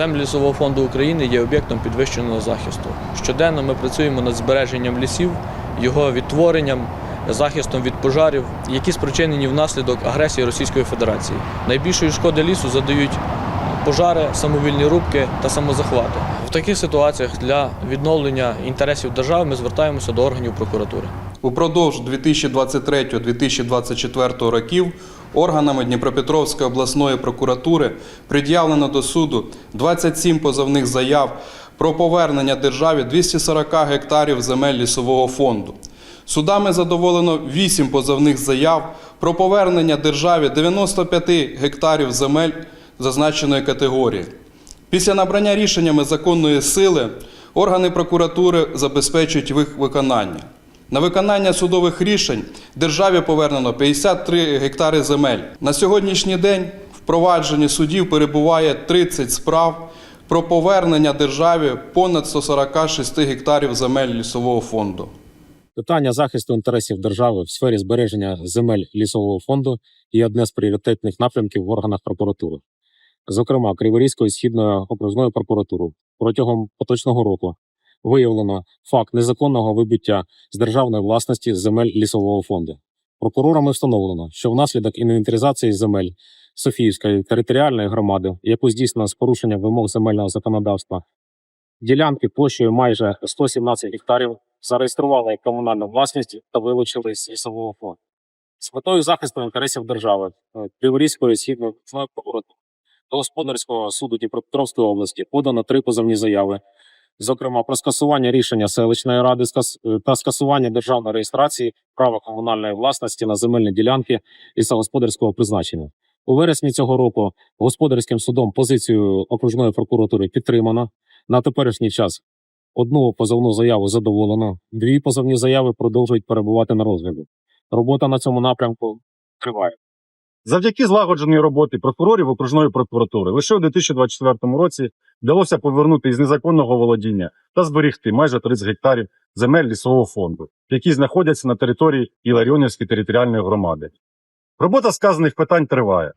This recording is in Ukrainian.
Землі лісового фонду України є об'єктом підвищеного захисту. Щоденно ми працюємо над збереженням лісів, його відтворенням, захистом від пожарів, які спричинені внаслідок агресії Російської Федерації. Найбільшої шкоди лісу задають пожари, самовільні рубки та самозахвати. В таких ситуаціях для відновлення інтересів держави ми звертаємося до органів прокуратури. Упродовж 2023-2024 років органами Дніпропетровської обласної прокуратури пред'явлено до суду 27 позовних заяв про повернення державі 240 гектарів земель лісового фонду. Судами задоволено 8 позовних заяв про повернення державі 95 гектарів земель зазначеної категорії. Після набрання рішеннями законної сили органи прокуратури забезпечують їх виконання. На виконання судових рішень державі повернено 53 гектари земель. На сьогоднішній день в провадженні судів перебуває 30 справ про повернення державі понад 146 гектарів земель лісового фонду. Питання захисту інтересів держави в сфері збереження земель лісового фонду є одне з пріоритетних напрямків в органах прокуратури. Зокрема, Криворізькою східною окружною прокуратурою протягом поточного року виявлено факт незаконного вибуття з державної власності земель лісового фонду. Прокурорами встановлено, що внаслідок інвентаризації земель Софіївської територіальної громади, яку здійснено з порушенням вимог земельного законодавства, ділянки площею майже 117 гектарів зареєстрували як комунальну власність та вилучили з лісового фонду. З метою захисту інтересів держави е, Криворізької східної прокуратури до господарського суду Дніпропетровської області подано три позовні заяви, зокрема про скасування рішення селищної ради е, та скасування державної реєстрації права комунальної власності на земельні ділянки лісогосподарського призначення. У вересні цього року господарським судом позицію окружної прокуратури підтримано. На теперішній час одну позовну заяву задоволено, дві позовні заяви продовжують перебувати на розгляді. Робота на цьому напрямку триває. Завдяки злагодженій роботі прокурорів окружної прокуратури лише у 2024 році вдалося повернути із незаконного володіння та зберігти майже 30 гектарів земель лісового фонду, які знаходяться на території Іларіонівської територіальної громади. Робота сказаних питань триває.